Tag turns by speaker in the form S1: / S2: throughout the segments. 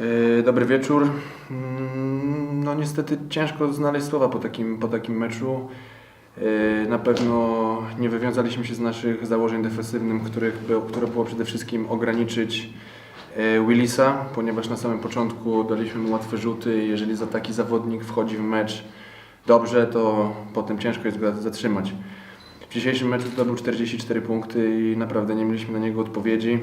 S1: Yy, Dobry wieczór. Mm, No niestety ciężko znaleźć słowa po takim, po takim meczu. Yy, Na pewno nie wywiązaliśmy się z naszych założeń defensywnych, których które było przede wszystkim ograniczyć yy, Willisa, ponieważ na samym początku daliśmy mu łatwe rzuty jeżeli za taki zawodnik wchodzi w mecz dobrze, to potem ciężko jest go zatrzymać. W dzisiejszym meczu zdobył 44 punkty i naprawdę nie mieliśmy na niego odpowiedzi.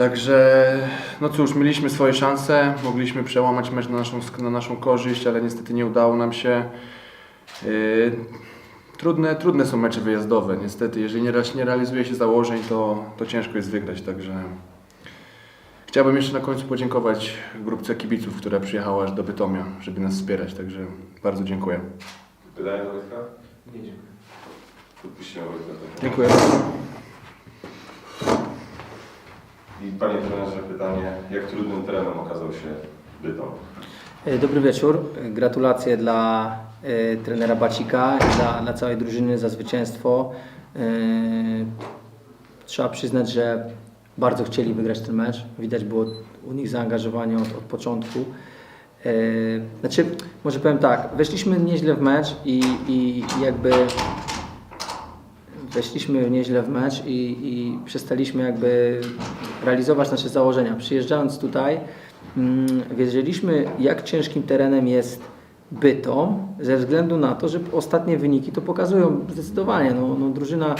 S1: Także, no cóż, mieliśmy swoje szanse, mogliśmy przełamać mecz na naszą, na naszą korzyść, ale niestety nie udało nam się. Yy, trudne, trudne są mecze wyjazdowe, niestety. Jeżeli nie, nie realizuje się założeń, to, to ciężko jest wygrać, także chciałbym jeszcze na końcu podziękować grupce kibiców, która przyjechała aż do Bytomia, żeby nas wspierać, także bardzo dziękuję.
S2: Pytania do Wojtka?
S3: Nie dziękuję.
S2: Podpuścimy Wojtka.
S1: Dziękuję.
S2: I Panie trenerze pytanie, jak trudnym terenem okazał się Bytom?
S3: E, Dobry wieczór. Gratulacje dla e, trenera Bacika i dla, dla całej drużyny za zwycięstwo. E, trzeba przyznać, że bardzo chcieli wygrać ten mecz. Widać było u nich zaangażowanie od, od początku. Znaczy, może powiem tak, weszliśmy nieźle w mecz i, i jakby weszliśmy nieźle w mecz i, i przestaliśmy jakby realizować nasze założenia. Przyjeżdżając tutaj, mm, wiedzieliśmy jak ciężkim terenem jest Bytom, ze względu na to, że ostatnie wyniki to pokazują zdecydowanie. No, no, drużyna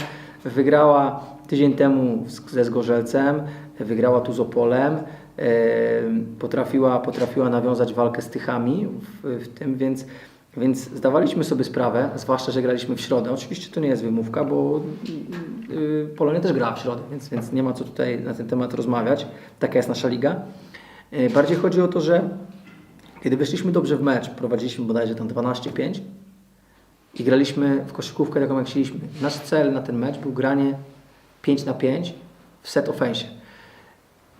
S3: wygrała tydzień temu ze Zgorzelcem, wygrała tu z Opolem, e, potrafiła, potrafiła nawiązać walkę z Tychami w, w tym, więc więc zdawaliśmy sobie sprawę, zwłaszcza, że graliśmy w środę. Oczywiście to nie jest wymówka, bo yy, Polonia też grała w środę, więc, więc nie ma co tutaj na ten temat rozmawiać. Taka jest nasza liga. Yy, bardziej chodzi o to, że kiedy weszliśmy dobrze w mecz, prowadziliśmy bodajże tam 12-5 i graliśmy w koszykówkę taką jak chcieliśmy. Nasz cel na ten mecz był granie 5 na 5 w set offensie.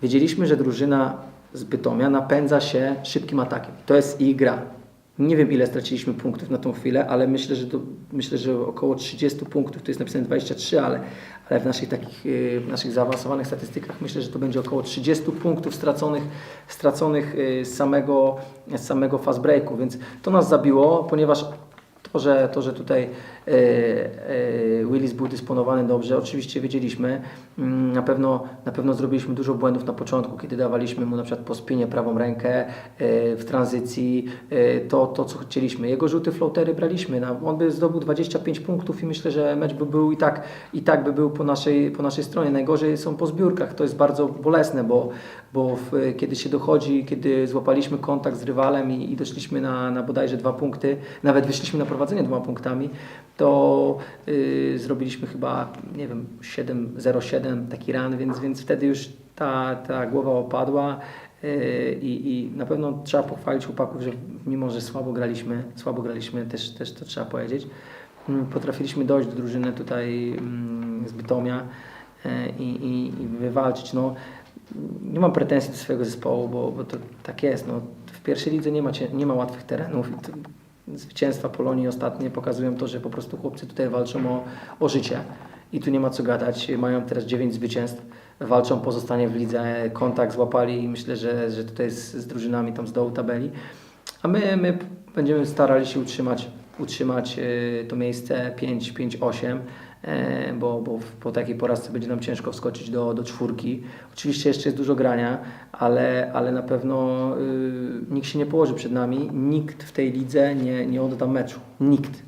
S3: Wiedzieliśmy, że drużyna z Bytomia napędza się szybkim atakiem. To jest ich gra. Nie wiem, ile straciliśmy punktów na tą chwilę, ale myślę, że, to, myślę, że około 30 punktów, tu jest napisane 23, ale, ale w naszych takich y, w naszych zaawansowanych statystykach myślę, że to będzie około 30 punktów straconych, straconych y, z samego, z samego fast breaku, więc to nas zabiło, ponieważ to, że, to, że tutaj Willis był dysponowany dobrze, oczywiście wiedzieliśmy. Mm, Na pewno, na pewno zrobiliśmy dużo błędów na początku, kiedy dawaliśmy mu na przykład po spinie prawą rękę e, w tranzycji, e, to, to co chcieliśmy. Jego rzuty floatery braliśmy. On by zdobył 25 punktów i myślę, że mecz by był i tak, i tak by był po naszej, po naszej stronie. Najgorzej są po zbiórkach. To jest bardzo bolesne, bo, bo w, kiedy się dochodzi, kiedy złapaliśmy kontakt z rywalem i, i doszliśmy na, na bodajże dwa punkty, nawet wyszliśmy na prowadzenie dwoma punktami, to y, zrobiliśmy chyba, nie wiem, 7-0-7 taki ran, więc, więc wtedy już ta, ta głowa opadła y, i, i na pewno trzeba pochwalić chłopaków, że mimo, że słabo graliśmy, słabo graliśmy, też, też to trzeba powiedzieć, mm, potrafiliśmy dojść do drużyny tutaj mm, z Bytomia y, i, i, i wywalczyć. No, nie mam pretensji do swojego zespołu, bo, bo to tak jest. No, w pierwszej lidze nie ma, nie ma łatwych terenów. Zwycięstwa Polonii ostatnie pokazują to, że po prostu chłopcy tutaj walczą o, o życie. I tu nie ma co gadać. Mają teraz 9 zwycięstw, walczą pozostanie w lidze, kontakt złapali i myślę, że, że tutaj z, z drużynami tam z dołu tabeli. A my, my będziemy starali się utrzymać, utrzymać e, to miejsce 5-8, e, bo, bo w- po takiej porażce będzie nam ciężko wskoczyć do, do czwórki. Oczywiście jeszcze jest dużo grania, ale, ale na pewno y, nikt się nie położy przed nami. Nikt w tej lidze nie, nie odda meczu. Nikt.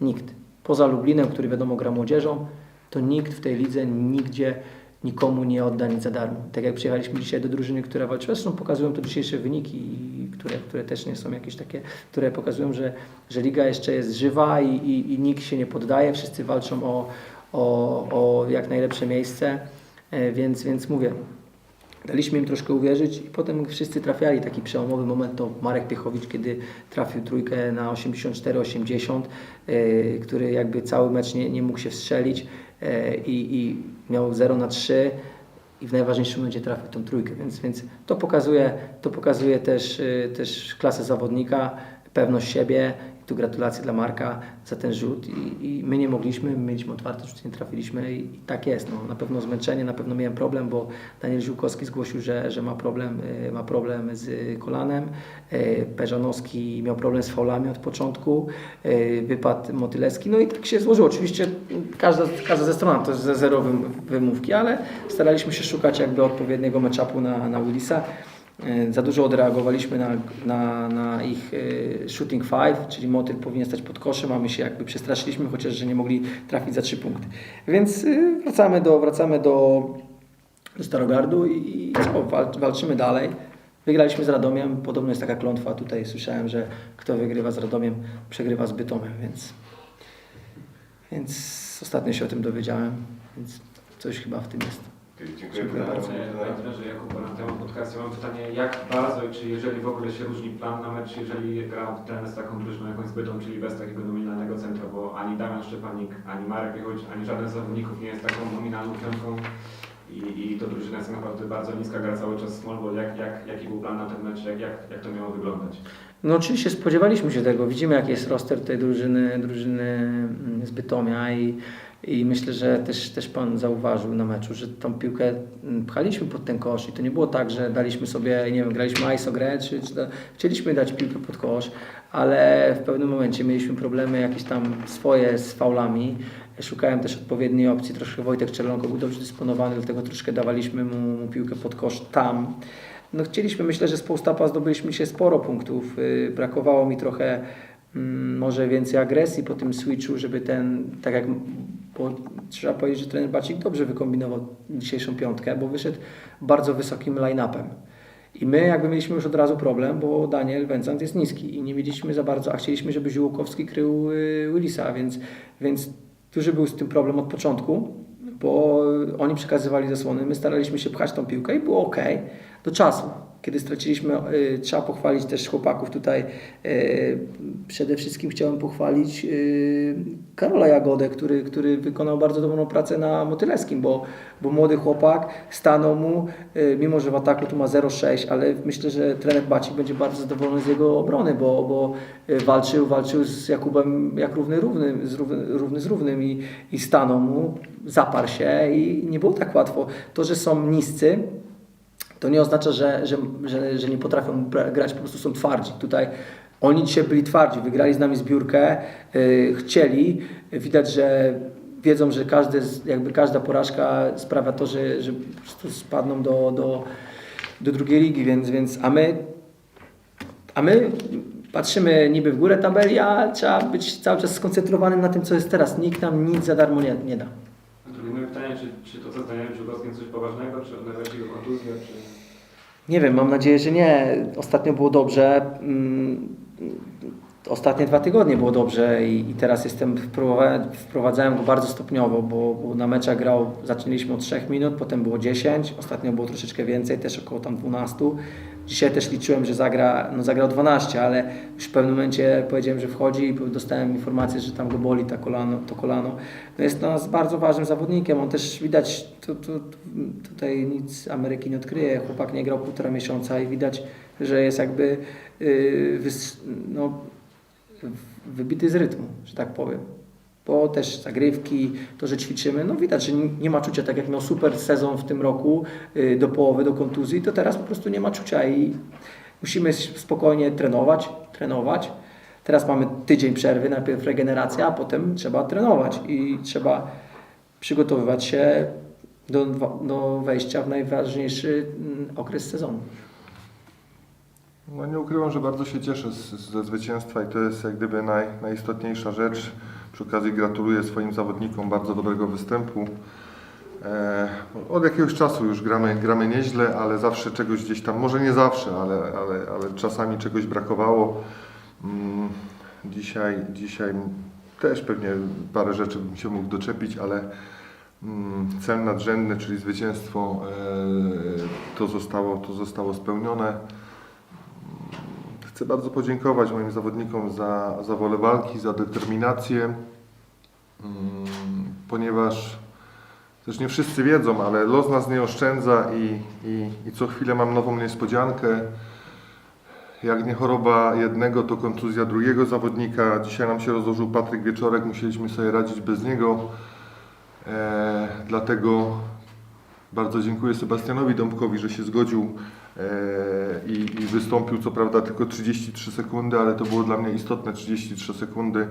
S3: Nikt. Poza Lublinem, który wiadomo gra młodzieżą, to nikt w tej lidze nigdzie nikomu nie odda nic za darmo. Tak jak przyjechaliśmy dzisiaj do drużyny, która walczyła, zresztą pokazują to dzisiejsze wyniki, które, które też nie są jakieś takie, które pokazują, że, że liga jeszcze jest żywa i, i, i nikt się nie poddaje, wszyscy walczą o, o, o jak najlepsze miejsce, E, więc, więc mówię, Daliśmy im troszkę uwierzyć i potem wszyscy trafiali. Taki przełomowy moment to Marek Piechowicz, kiedy trafił trójkę na 84-80, e, który jakby cały mecz nie, nie mógł się wstrzelić e, i, i miał 0 na 3 i w najważniejszym momencie trafił tą trójkę, więc, więc to pokazuje, to pokazuje też, e, też klasę zawodnika, pewność siebie. Tu gratulacje dla Marka za ten rzut i, i my nie mogliśmy, my mieliśmy otwarty rzut, nie trafiliśmy i, i tak jest. No, na pewno zmęczenie, na pewno miałem problem, bo Daniel Ziółkowski zgłosił, że, że ma, problem, y, ma problem z kolanem. Y, Peżanowski miał problem z faulami od początku, y, wypadł Motylewski, no i tak się złożyło. Oczywiście każda, każda ze stron to jest ze zero wym- wymówki, ale staraliśmy się szukać jakby odpowiedniego matchupu na, na Willisa. E, Za dużo odreagowaliśmy na, na, na ich e, shooting five, czyli motyl powinien stać pod koszem, a my się jakby przestraszyliśmy, chociaż że nie mogli trafić za trzy punkty. Więc e, wracamy do, wracamy do, do Starogardu i, co, wal, walczymy dalej. Wygraliśmy z Radomiem, podobno jest taka klątwa, tutaj słyszałem, że kto wygrywa z Radomiem, przegrywa z Bytomem, więc, więc ostatnio się o tym dowiedziałem, więc coś chyba w tym jest.
S2: Dziękuję,
S3: bardzo.
S2: panie trenerze.
S4: Jakub, na temat podcastu mam pytanie, jak bardzo, czy jeżeli w ogóle się różni plan na mecz, jeżeli gra trener z taką drużyną jakąś zbytą, czyli bez takiego nominalnego centra, bo ani Damian Szczepanik, ani Marek Wychodź, ani żaden z zawodników nie jest taką nominalną piątką i, i to drużyna jest naprawdę bardzo niska, gra cały czas small. Jak, jak, jaki był plan na ten mecz, jak, jak, jak to miało wyglądać?
S3: No oczywiście spodziewaliśmy się tego. Widzimy jaki jest roster tej drużyny, drużyny mm, z Bytomia i, i myślę, że też, też Pan zauważył na meczu, że tą piłkę mm, pchaliśmy pod ten kosz i to nie było tak, że daliśmy sobie, nie wiem, graliśmy ISO grę, czy, czy chcieliśmy dać piłkę pod kosz, ale w pewnym momencie mieliśmy problemy jakieś tam swoje z faulami. Szukałem też odpowiedniej opcji, troszkę Wojtek Czerlonko był dobrze dysponowany, dlatego troszkę dawaliśmy mu, mu piłkę pod kosz tam. No chcieliśmy, myślę, że z Postapa zdobyliśmy się sporo punktów. Yy, Brakowało mi trochę może więcej agresji po tym switchu, żeby ten, tak jak bo trzeba powiedzieć, że trener Bacik dobrze wykombinował dzisiejszą piątkę, bo wyszedł bardzo wysokim line-upem. I my jakby mieliśmy już od razu problem, bo Daniel Węcant jest niski i nie wiedzieliśmy za bardzo, a chcieliśmy, żeby Ziółkowski krył y, Willisa, więc, więc duży był z tym problem od początku, bo oni przekazywali zasłony, my staraliśmy się pchać tą piłkę i było ok do czasu. Kiedy straciliśmy, y, trzeba pochwalić też chłopaków tutaj. y, przede wszystkim chciałem pochwalić y, Karola Jagodę, który, który wykonał bardzo dobrą pracę na Motylewskim, bo, bo młody chłopak stanął mu, mimo że w ataku tu ma 0,6, ale myślę, że trener Bacik będzie bardzo zadowolony z jego obrony, bo, bo walczył, walczył z Jakubem jak równy, równy, z równy, równy z równym i, i stanął mu, zaparł się i nie było tak łatwo. To, że są niscy, to nie oznacza, że, że, że, że nie potrafią grać, po prostu są twardzi. Tutaj oni dzisiaj byli twardzi, wygrali z nami zbiórkę, yy, chcieli. Widać, że wiedzą, że każdy, jakby każda porażka sprawia to, że, że po prostu spadną do, do, do drugiej ligi, więc, więc a my a my patrzymy niby w górę tabeli, a trzeba być cały czas skoncentrowanym na tym, co jest teraz. Nikt nam nic za darmo nie, nie da.
S4: Moje pytanie, czy, czy to co z Danielem Ziółkowskim coś poważnego, czy odnawia jego kontuzja, czy...
S3: Nie wiem, mam nadzieję, że nie. Ostatnio było dobrze. Mm, Ostatnie dwa tygodnie było dobrze i, i teraz jestem wprowadzałem, go bardzo stopniowo, bo, bo na meczach grał, zaczęliśmy od 3 minut, potem było 10, ostatnio było troszeczkę więcej, też około tam 12. Dzisiaj też liczyłem, że zagra, no zagrał 12, ale już w pewnym momencie powiedziałem, że wchodzi i dostałem informację, że tam go boli ta kolano, to kolano. No jest nas bardzo ważnym zawodnikiem, on też widać, to, to, tutaj nic Ameryki nie odkryje, chłopak nie grał półtora miesiąca i widać, że jest jakby yy, wys, no, wybity z rytmu, że tak powiem. Bo też zagrywki, to, że ćwiczymy, no widać, że nie- ma czucia, tak jak miał super sezon w tym roku yy, do połowy, do kontuzji, to teraz po prostu nie ma czucia i musimy spokojnie trenować, trenować. Teraz mamy tydzień przerwy, najpierw regeneracja, a potem trzeba trenować i trzeba przygotowywać się do, do wejścia w najważniejszy mm, okres sezonu.
S5: No nie ukrywam, że bardzo się cieszę ze zwycięstwa i to jest jak gdyby naj, najistotniejsza rzecz. Przy okazji gratuluję swoim zawodnikom bardzo dobrego występu. E, od jakiegoś czasu już gramy, gramy nieźle, ale zawsze czegoś gdzieś tam, może nie zawsze, ale, ale, ale czasami czegoś brakowało. Mm, dzisiaj, dzisiaj też pewnie parę rzeczy bym się mógł doczepić, ale mm, cel nadrzędny, czyli zwycięstwo, e, to, zostało, to zostało spełnione. Chcę bardzo podziękować moim zawodnikom za, za wolę walki, za determinację, mm, ponieważ też nie wszyscy wiedzą, ale los nas nie oszczędza i, i, i co chwilę mam nową niespodziankę. Jak nie choroba jednego, to kontuzja drugiego zawodnika. Dzisiaj nam się rozłożył Patryk Wieczorek, musieliśmy sobie radzić bez niego. E, dlatego bardzo dziękuję Sebastianowi Dąbkowi, że się zgodził i, i wystąpił. Co prawda tylko 33 sekundy, ale to było dla mnie istotne 33 sekundy.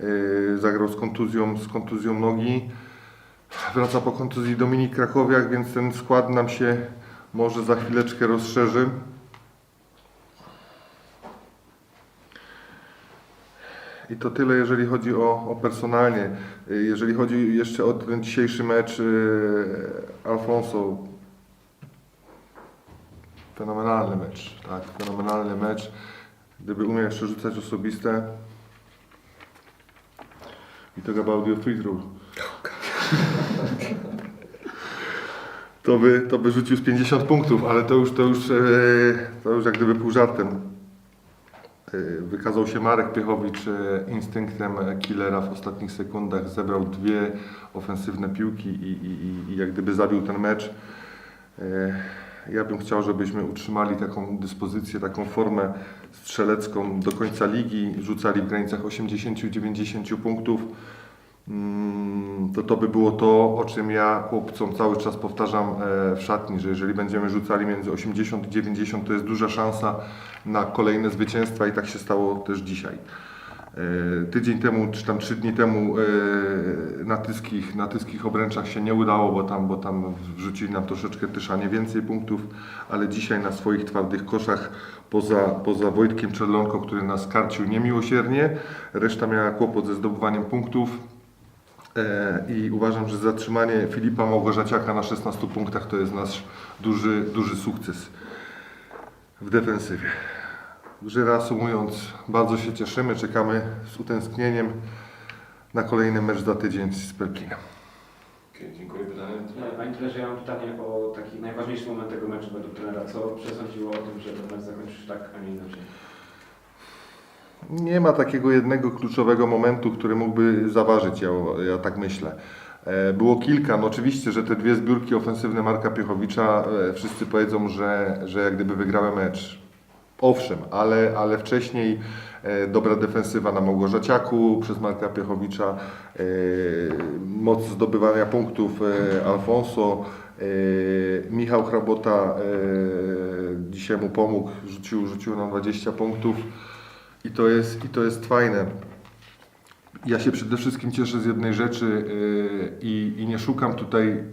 S5: E, zagrał z kontuzją, z kontuzją nogi. Wraca po kontuzji Dominik Krakowiak, więc ten skład nam się może za chwileczkę rozszerzy. I to tyle, jeżeli chodzi o, o personalnie. Y, Jeżeli chodzi jeszcze o ten dzisiejszy mecz, Alfonso, fenomenalny mecz, tak, fenomenalny mecz. Gdyby umiał jeszcze rzucać osobiste, i to free throw. To by, to by rzucił z 50 punktów, ale to już, to już, e, to już jak gdyby pół żartem. E, Wykazał się Marek Piechowicz e, instynktem killera w ostatnich sekundach. Zebrał dwie ofensywne piłki i, i- i jak gdyby zabił ten mecz. Ja bym chciał, żebyśmy utrzymali taką dyspozycję, taką formę strzelecką do końca ligi. Rzucali w granicach 80-90 punktów. Mm, To to by było to, o czym ja chłopcom cały czas powtarzam e, w szatni, że jeżeli będziemy rzucali między 80 i 90, to jest duża szansa na kolejne zwycięstwa i tak się stało też dzisiaj. E, Tydzień temu, czy tam trzy dni temu e, na tyskich, na tyskich obręczach się nie udało, bo tam, bo tam wrzucili nam troszeczkę Tyszanie więcej punktów, ale dzisiaj na swoich twardych koszach poza, poza Wojtkiem Czerlonko, który nas karcił niemiłosiernie, reszta miała kłopot ze zdobywaniem punktów. E, I uważam, że zatrzymanie Filipa Małgorzaciaka na 16 punktach to jest nasz duży, duży sukces w defensywie. Że reasumując, bardzo się cieszymy, czekamy z utęsknieniem na kolejny mecz za tydzień z Perplinem.
S2: Okej, dziękuję. Pytanie?
S4: Panie trenerze, ja mam pytanie o taki najważniejszy moment tego meczu według trenera. Co przesądziło o tym, że ten mecz zakończy się tak, a nie inaczej?
S5: Nie ma takiego jednego kluczowego momentu, który mógłby zaważyć, ja, ja tak myślę. E, Było kilka, no oczywiście, że te dwie zbiórki ofensywne Marka Piechowicza, e, wszyscy powiedzą, że, że jak gdyby wygrały mecz. Owszem, ale, ale wcześniej e, dobra defensywa na Małgorzaciaku przez Marka Piechowicza, e, moc zdobywania punktów e, Alfonso, Michał Hrabota dzisiaj mu pomógł, rzucił, rzucił nam 20 punktów. I to jest, i to jest fajne. Ja się przede wszystkim cieszę z jednej rzeczy i, i nie szukam tutaj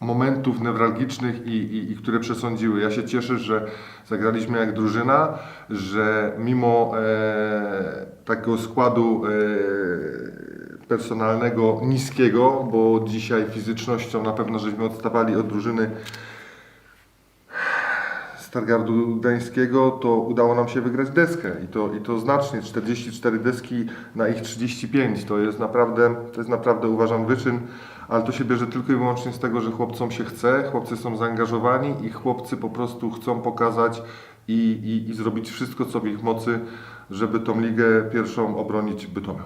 S5: momentów newralgicznych, i, i, i które przesądziły. Ja się cieszę, że zagraliśmy jak drużyna, że mimo e, takiego składu e, personalnego niskiego, bo dzisiaj fizycznością na pewno żeśmy odstawali od drużyny Stargardu Gdańskiego, to udało nam się wygrać deskę i to, i to znacznie, 44 deski na ich 35, to jest naprawdę, to jest naprawdę uważam wyczyn, ale to się bierze tylko i wyłącznie z tego, że chłopcom się chce, chłopcy są zaangażowani i chłopcy po prostu chcą pokazać i, i, i zrobić wszystko, co w ich mocy, żeby tą ligę pierwszą obronić Bytomem.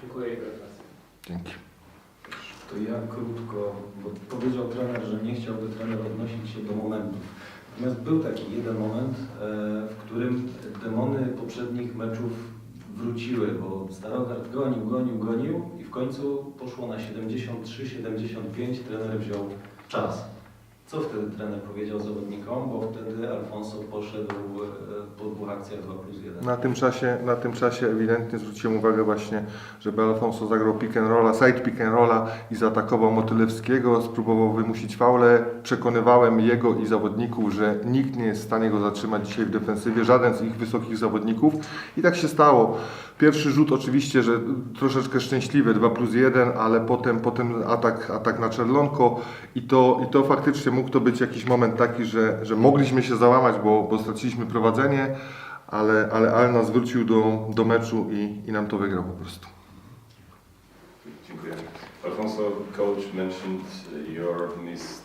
S4: Dziękuję i gratulacje.
S5: Dzięki.
S6: To ja krótko, bo powiedział trener, że nie chciałby trener odnosić się do momentów. Natomiast był taki jeden moment, e, w którym demony poprzednich meczów wróciły, bo Starogard gonił, gonił, gonił i w końcu poszło na 73-75, trener wziął czas. Co wtedy trener powiedział zawodnikom, bo wtedy Alfonso poszedł e, po dwóch akcjach 2 plus 1.
S5: Na tym czasie, na tym czasie ewidentnie zwróciłem uwagę właśnie, żeby Alfonso zagrał pick and rolla, side pick and rolla i zaatakował Motylewskiego, spróbował wymusić faulę. Przekonywałem jego i zawodników, że nikt nie jest w stanie go zatrzymać dzisiaj w defensywie, żaden z ich wysokich zawodników i tak się stało. Pierwszy rzut oczywiście, że troszeczkę szczęśliwy, 2 plus 1, ale potem, potem atak, atak na Czerlonko i to, i to faktycznie mógł to być jakiś moment taki, że, że mogliśmy się załamać, bo, bo straciliśmy prowadzenie, ale, ale Al nas wrócił do, do meczu i, i nam to wygrał po prostu.
S2: Dziękuję. Alfonso, coach mentioned your missed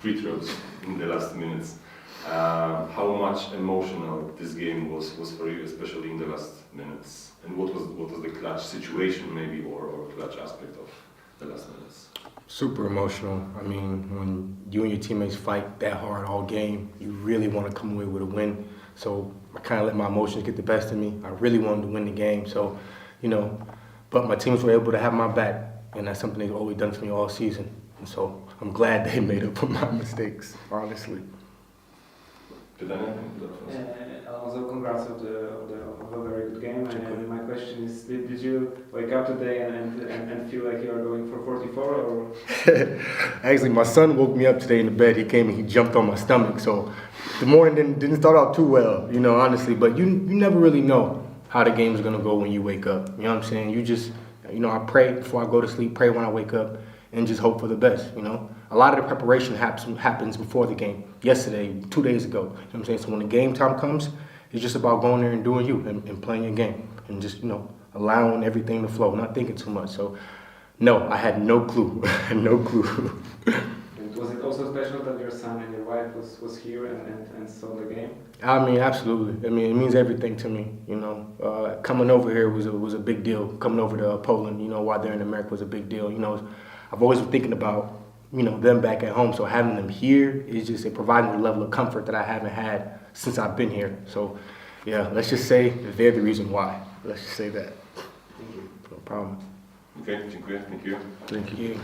S2: free throws in the last minutes. Uh, how much emotional this game was, was for you, especially in the last minutes? And what was what was the clutch situation, maybe, or, or clutch aspect of?
S7: Super emotional. I mean, when you and your teammates fight that hard all game, you really want to come away with a win. So I kind of let my emotions get the best of me. I really wanted to win the game. So, you know, but my teams were able to have my back, and that's something they've always done for me all season. And so I'm glad they made up for my mistakes, honestly.
S2: Pytania? do Alfonso?
S4: Uh, Alonso, congrats of the, of the of a very good game. And my question is, did, did you wake up today and, and, and feel like you are going for 44 or?
S7: Actually, my son woke me up today in the bed. He came and he jumped on my stomach. So the morning didn't, didn't start out too well, you know, honestly. But you you never really know how the game is gonna go when you wake up. You know what I'm saying? You just, you know, I pray before I go to sleep, pray when I wake up, and just hope for the best. You know, a lot of the preparation happens happens before the game. Yesterday, two days ago. You know what I'm saying? So when the game time comes, it's just about going there and doing you and, and playing your game and just you know allowing everything to flow, not thinking too much. So. No, I had no clue. no clue.
S4: And was it also special that your son and your wife was, was here and, and, and saw the game?
S7: I mean, absolutely. I mean, it means everything to me. You know, uh, coming over here was a, was a big deal. Coming over to uh, Poland, you know, while they're in America was a big deal. You know, I've always been thinking about, you know, them back at home. So having them here is just it providing a level of comfort that I haven't had since I've been here. So, yeah, let's just say they're the reason why. Let's just say that.
S4: Thank you.
S7: No problem.
S2: Okay, dziękuję. Thank you.
S7: Thank you.